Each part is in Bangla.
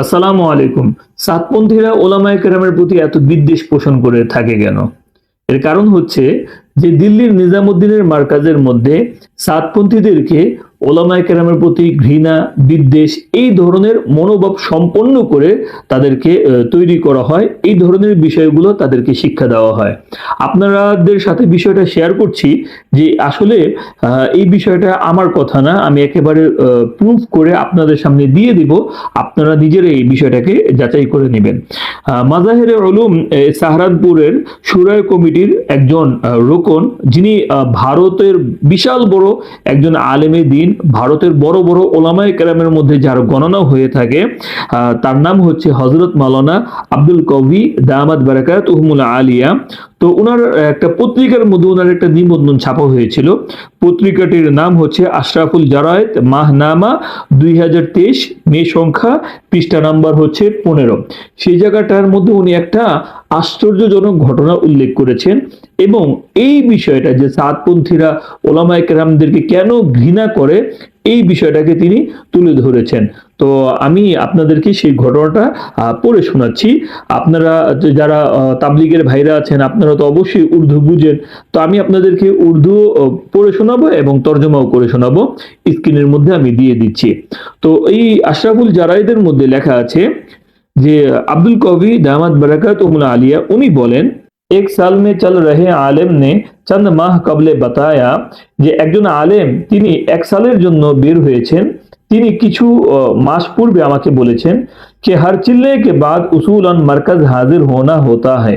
আসসালামু আলাইকুম। সাতপন্থীরা ওলামায় কেরামের প্রতি এত বিদ্বেষ পোষণ করে থাকে কেন? এর কারণ হচ্ছে যে দিল্লির নিজামুদ্দিনের মার্কাজের মধ্যে সাতপন্থীদেরকে ওলামায়ে কেরামের প্রতি ঘৃণা বিদ্বেষ এই ধরনের মনোভাব সম্পন্ন করে তাদেরকে তৈরি করা হয়। এই ধরনের বিষয়গুলো তাদেরকে শিক্ষা দেওয়া হয়। আপনাদের সাথে বিষয়টা শেয়ার করছি যে আসলে এই বিষয়টা আমার কথা না আমি একেবারে প্রুফ করে আপনাদের সামনে দিয়ে দিব। আপনারা নিজেরা এই বিষয়টাকে যাচাই করে নেবেন। মাজাহের উলুম এ, সাহারানপুরের সুরায় কমিটির একজন রোকন যিনি ভারতের বিশাল বড় একজন আলেমে দিন ভারতের বড় বড় ওলামায় কেরামের মধ্যে যার গণনা হয়ে থাকে তার নাম হচ্ছে হজরত মালানা আব্দুল কবি দামাদ বারাকাত উহমুল আলিয়া। তো ওনার একটা পত্রিকার মধ্যে ওনার একটা নিবন্ধন ছাপা হয়েছিল। পত্রিকাটির নাম হচ্ছে আশরাফুল জারায়েত, মাহনামা, দুই হাজার তেইশ, মে সংখ্যা, পৃষ্ঠা নাম্বার হচ্ছে পনেরো। সেই জায়গাটার মধ্যে উনি একটা আশ্চর্যজনক ঘটনা উল্লেখ করেছেন এবং এই বিষয়টা যে সাতপন্থীরা ওলামায় কেরামদেরকে কেন ঘৃণা করে, এই বিষয়টাকে তিনি তুলে ধরেছেন। তো আমি আপনাদেরকে সেই ঘটনাটা পড়ে শোনাচ্ছি। আপনারা যারা তাবলিগের ভাইরা আছেন, আপনারা তো অবশ্যই উর্দু বুঝেন। তো আমি আপনাদেরকে উর্দু পড়ে শোনাবো এবং তর্জমাও করে শোনাবো। স্ক্রিনের মধ্যে আমি দিয়ে দিচ্ছি। তো এই আশরাফুল জারাইদের মধ্যে লেখা আছে যে, আব্দুল কবি দামাদ বারাকাত উমুল আলিয়া, উনি বলেন, এক সাল মে চল রহে আলেম নে, চন্দ মাহ কবলে বাতায়া। যে একজন আলেম, তিনি এক সালের জন্য বের হয়েছেন। তিনি কিছু আহ, মাস পূর্বে আমাকে বলেছেন कि हर चिल्ले के बाद उसूलन मरकज हाजिर होना होता है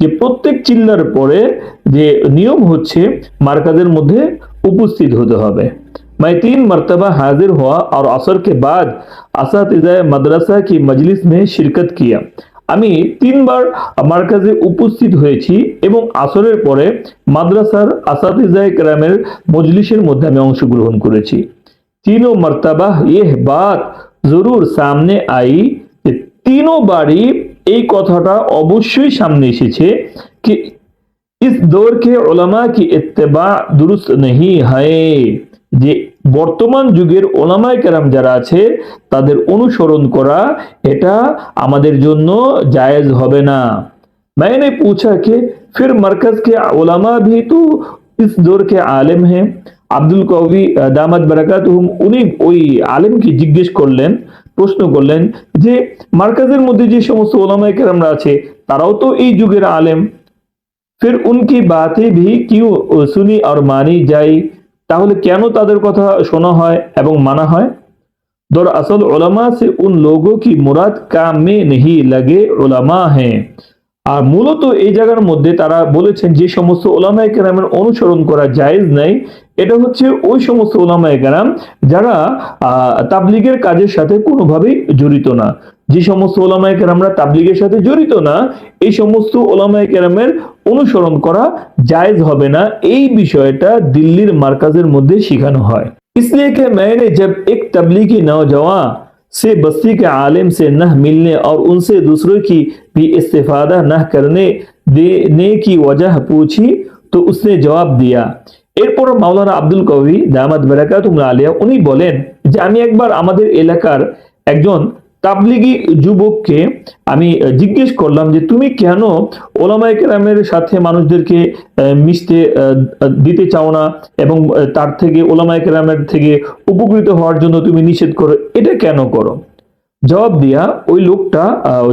যে প্রত্যেক চিল্লার পরে যে নিয়ম হচ্ছে মার্কাজের মধ্যে উপস্থিত হতে হবে मैं तीन मरतबा हाजिर हुआ और असर के बाद असातिजा मदरसा की मजलिस में शिरकत किया আমি তিনবার মার্কাজে উপস্থিত হয়েছি এবং আসরের পরে মাদ্রাসার আসাতিজায় কেরামের মজলিসের মধ্যে আমি অংশগ্রহণ করেছি तीनों मर्तबा यह बात जरूर सामने आई যে তিনও বারই এই কথাটা অবশ্যই সামনে এসেছে कि इस दौर के उलमा की इत्तेबा दुरुस्त नहीं है যে বর্তমান যুগের ওলামায় কেরাম যারা আছে তাদের অনুসরণ করা এটা আমাদের জন্য জায়েজ হবে না मैंने पूछा कि फिर मरकज के उलमा भी तो इस दौर के आलिम हैं আব্দুল কবি দামাদ বারাকাত উনি ওই আলেমকে জিজ্ঞেস করলেন, প্রশ্ন করলেন যে মার্কাজের মধ্যে যে সমস্ত ওলামায় কেরামরা আছে, তারাও তো এই যুগের আলেম। ফের উনকি বাতে ভি কিউ শুনি আর মানি যাই, তাহলে কেন তাদের কথা শোনা হয় এবং মানা হয়? দর আসল ওলামা সে উন লোগো কি মুরাদ কামে নেহি লাগে ওলামা হ্যাঁ। আর মূলত এই জায়গার মধ্যে তারা বলেছেন যে সমস্ত ওলামায়ে কেরামের অনুসরণ করা জায়েজ নাই এটা হচ্ছে ওই সমস্ত ওলামায়ে কেরাম যারা আহ, তাবলিগের কাজের সাথে কোনোভাবেই জড়িত না যে সমস্ত ওলামায়ে কেরামরা তাবলিগের সাথে জড়িত না এই সমস্ত ওলামায়ে কেরামের অনুসরণ করা জায়েজ হবে না এই বিষয়টা দিল্লির মার্কাজের মধ্যে শেখানো হয় इसलिए कि मैंने जब एक तबलीगी नौजवान से बस्ती के आलिम से न मिलने और उनसे दूसरों की भी इस्तेफादा न करने देने की वजह पूछी तो उसने जवाब दिया এরপর মাওলানা আব্দুল কবি দামাদ বেরাকাতুম আলিয়া উনি বলেন যে আমি একবার আমাদের এলাকার একজন তাবলিগি যুবককে আমি জিজ্ঞেস করলাম যে তুমি কেন ওলামায়ে কেরামের সাথে মানুষদেরকে মিশতে দিতে চাও না এবং তার থেকে, ওলামায়ে কেরামের থেকে উপকৃত হওয়ার জন্য তুমি নিষেধ করো? এটা কেন করো? জবাব দিয়া ওই লোকটা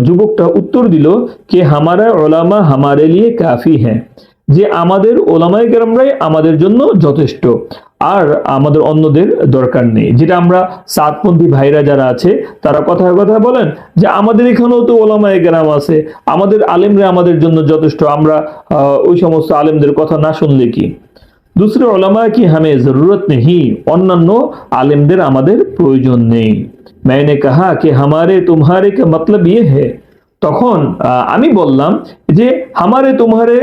যুবকটা উত্তর দিল, কে হামারা ওলামা হামারে লিয়ে কাফি হ্যাঁ। যে আমাদের ওলামায়ে কেরামরাই আমাদের জন্য যথেষ্ট। আর আমাদের অন্যদের দরকার নেই। যেটা আমরা সাতপন্থী ভাইরা যারা আছে, তারা কথায় কথায় বলেন যে আমাদের এখানেও তো ওলামায় গ্রাম আছে। আমাদের আলেমরা আমাদের জন্য যথেষ্ট। আমরা ওই সমস্ত আলেমদের কথা না শুনলে কি? দুসরে ওলামা কি হামে জরুরত নেই অন্যান্য আলেমদের আমাদের প্রয়োজন নেই। মাইনে কাহা কে হামারে তুমহারে কে মতলব ইয়ে হে? তখন আমি বললাম যে হামারে তোমারে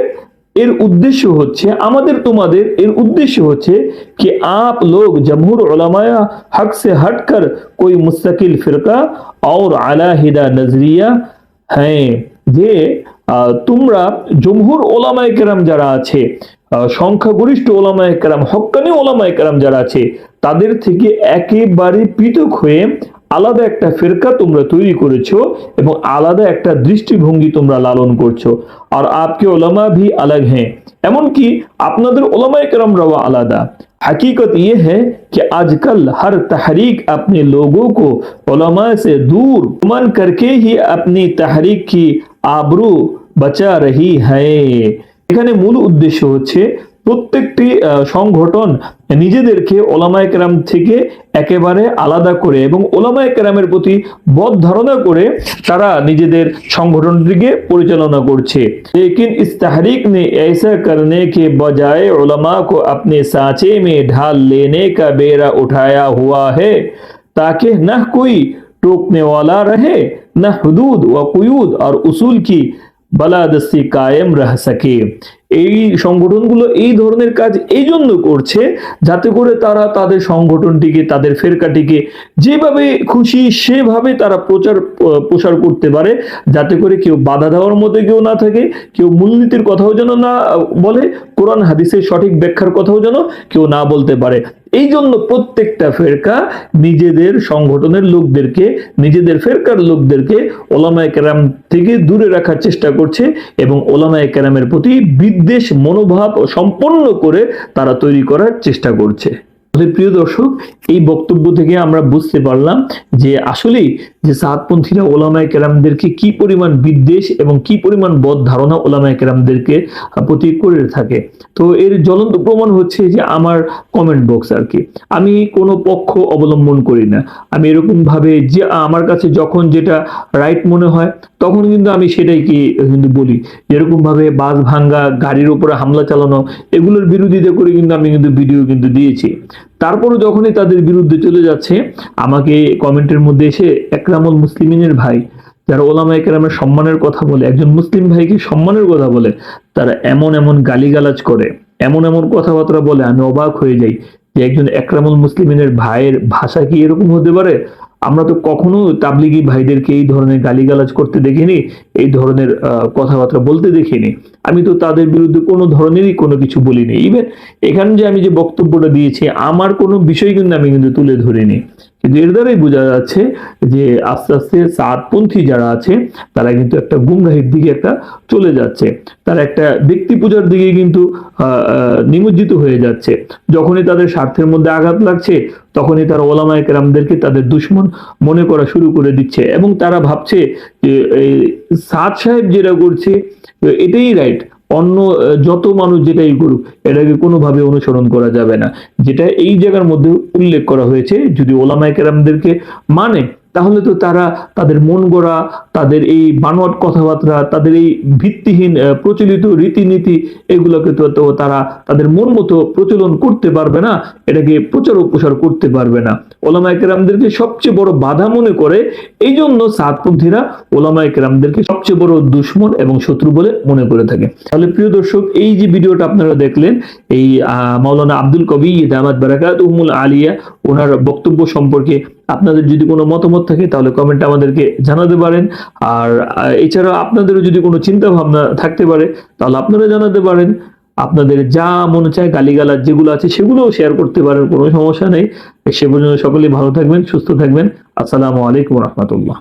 এর उद्देश्य হচ্ছে আমাদের তোমাদের এর उद्देश्य হচ্ছে कि आप लोग जमहूर उलमाया हक से हटकर कोई मुस्तकिल फिरका और अलाहिदा नजरिया হ্যাঁ যে আহ, তোমরা জমহুর ওলামায়ে কেরাম যারা আছে আহ, সংখ্যাগরিষ্ঠ ওলামায়ে কেরাম হক্কানি ওলামায়ে কেরাম যারা আছে তাদের থেকে একেবারে পৃথক হয়ে আলাদা একটা ফেরকা তোমরা তৈরি করেছো এবং আলাদা একটা দৃষ্টিভঙ্গি তোমরা লালন করছো আর আপকে ওলামা ভি আলাগ হ্যাঁ এমনকি আপনাদের ওলামায়ে কেরামরাও আলাদা हकीकत ये है कि आजकल हर तहरीक अपने लोगों को उलमा से दूर मन करके ही अपनी तहरीक की आबरू बचा रही है এখানে মূল উদ্দেশ্য হচ্ছে প্রত্যেকটি আহ, সংগঠন নিজেদেরকে ওলামায় কেরাম থেকে একেবারে আলাদা করে এবং ওলামায় কেরামের প্রতি বদ ধারণা করে তারা নিজেদের সংগঠনটিকে পরিচালনা করছে लेकिन इस तहरीक ने ऐसा करने के बजाय उलमा को अपने सांचे में ढाल लेने का बेरा उठाया हुआ है ताकि न कोई टोकने वाला रहे न हदूद व कुयूद और उसूल की বালাদস্তি কায়েম রাহ সকে এই সংগঠনগুলো এই ধরনের কাজ এই জন্য করছে যাতে করে তারা তাদের সংগঠনটিকে, তাদের ফেরকাটিকে যেভাবে খুশি সেভাবে তারা প্রচার, প্রসার করতে পারে, যাতে করে কেউ বাধা দেওয়ার মধ্যে কেউ না থাকে, কেউ মূলনীতির কথাও যেন না বলে, কোরআন হাদিসের সঠিক ব্যাখ্যার কথাও যেন কেউ না বলতে পারে। এই জন্য প্রত্যেকটা ফেরকা নিজেদের সংগঠনের লোকদেরকে, নিজেদের ফেরকার লোকদেরকে ওলামা কেরাম থেকে দূরে রাখার চেষ্টা করছে এবং ওলামা কেরামের প্রতি বিদ্বেষ, মনোভাব সম্পন্ন করে তারা তৈরি করার চেষ্টা করছে। প্রিয় দর্শক, এই বক্তব্য থেকে আমরা বুঝতে পারলাম যে আসলেই যে সাতপন্থীরা ওলামায় কেরামদেরকে কি পরিমাণ বিদ্বেষ এবং কি পরিমাণ বদ ধারণা ওলামায় কেরামদেরকে প্রতি করে থাকে। তো এর জ্বলন্ত প্রমাণ হচ্ছে যে আমার কমেন্ট বক্স আর কি। আমি কোনো পক্ষ অবলম্বন করি না। আমি এরকম ভাবে যে আমার কাছে যখন যেটা রাইট মনে হয়, তখন কিন্তু আমি সেটাই কি কিন্তু বলি। যেরকম ভাবে বাস ভাঙ্গা, গাড়ির উপরে হামলা চালানো, এগুলোর বিরোধিতা করে কিন্তু আমি কিন্তু ভিডিও কিন্তু দিয়েছি। তারপরে যখনই তাদের বিরুদ্ধে চলে যাচ্ছে, আমাকে কমেন্টের মধ্যে এসে একরামুল মুসলিমিনের ভাই, যারা ওলামা একরামের সম্মানের কথা বলে, একজন মুসলিম ভাইকে সম্মানের কথা বলে, তারা এমন এমন গালিগালাজ করে, এমন এমন কথাবার্তা বলে, আমি অবাক হয়ে যাই যে একজন একরামুল মুসলিমিনের ভাইয়ের ভাষা কি এরকম হতে পারে? আমরা তো কখনো তাবলিগি ভাইদেরকে এই ধরনের গালিগালাজ করতে দেখিনি, এই ধরনের কথাবার্তা বলতে দেখিনি। আমি তো তাদের বিরুদ্ধে কোনো ধরনেরই কোনো কিছু বলিনি। ইভেন এখানে যে আমি যে বক্তব্যটা দিয়েছি, আমার কোনো বিষয় কিন্তু আমি কিন্তু তুলে ধরিনি। এর দ্বারাই বোঝা যাচ্ছে যে আস্তে আস্তে সাতপন্থী যারা আছে, তারা কিন্তু একটা গুমরাহির দিকে একটা চলে যাচ্ছে। তারা একটা ব্যক্তি পূজার দিকে কিন্তু নিমজ্জিত হয়ে যাচ্ছে। যখনই তাদের স্বার্থের মধ্যে আঘাত লাগছে, তখনই তারা ওলামায় কেরামদেরকে তাদের দুশ্মন মনে করা শুরু করে দিচ্ছে। এবং তারা ভাবছে যে এই সাদ সাহেব যেটা করছে, এটাই রাইট অন্য যত মানুষ যেটাই করুক, এটাকে কোনোভাবে অনুসরণ করা যাবে না। যেটা এই জায়গার মধ্যে উল্লেখ করা হয়েছে, যদি ওলামায় কেরামদেরকে মানে তাহলে তো তারা তাদের মন গড়া, তাদের এই বানোয়াট কথাবার্তা, তাদের এই ভিত্তিহীন প্রচলিত রীতিনীতি, এগুলোকে তো তারা তাদের মন মতো প্রচলন করতে পারবে না, এটাকে প্রচার ও প্রসার করতে পারবে না। ওলামায় কেরামদেরকে সবচেয়ে বড় বাধা মনে করে এই জন্য সাতপন্থীরা ওলামায় কেরামদেরকে সবচেয়ে বড় দুশ্মন এবং শত্রু বলে মনে করে থাকে। তাহলে প্রিয় দর্শক, এই যে ভিডিওটা আপনারা দেখলেন, এই মাওলানা আব্দুল কবি দামাত বারাকাত উমুল আলিয়া, ওনার বক্তব্য সম্পর্কে আপনাদের যদি কোনো মতামত থাকে, তাহলে কমেন্টে আমাদেরকে জানাতে পারেন। আর এছাড়া আপনাদেরও যদি কোনো চিন্তা ভাবনা থাকতে পারে, তাহলে আপনারা জানাতে পারেন। আপনাদের যা মনে চায়, গালিগালাজ যেগুলো আছে, সেগুলোও শেয়ার করতে পারেন, কোনো সমস্যা নেই। সে পর্যন্ত সকলেই ভালো থাকবেন, সুস্থ থাকবেন। আসসালামু আলাইকুম রহমতুল্লাহ।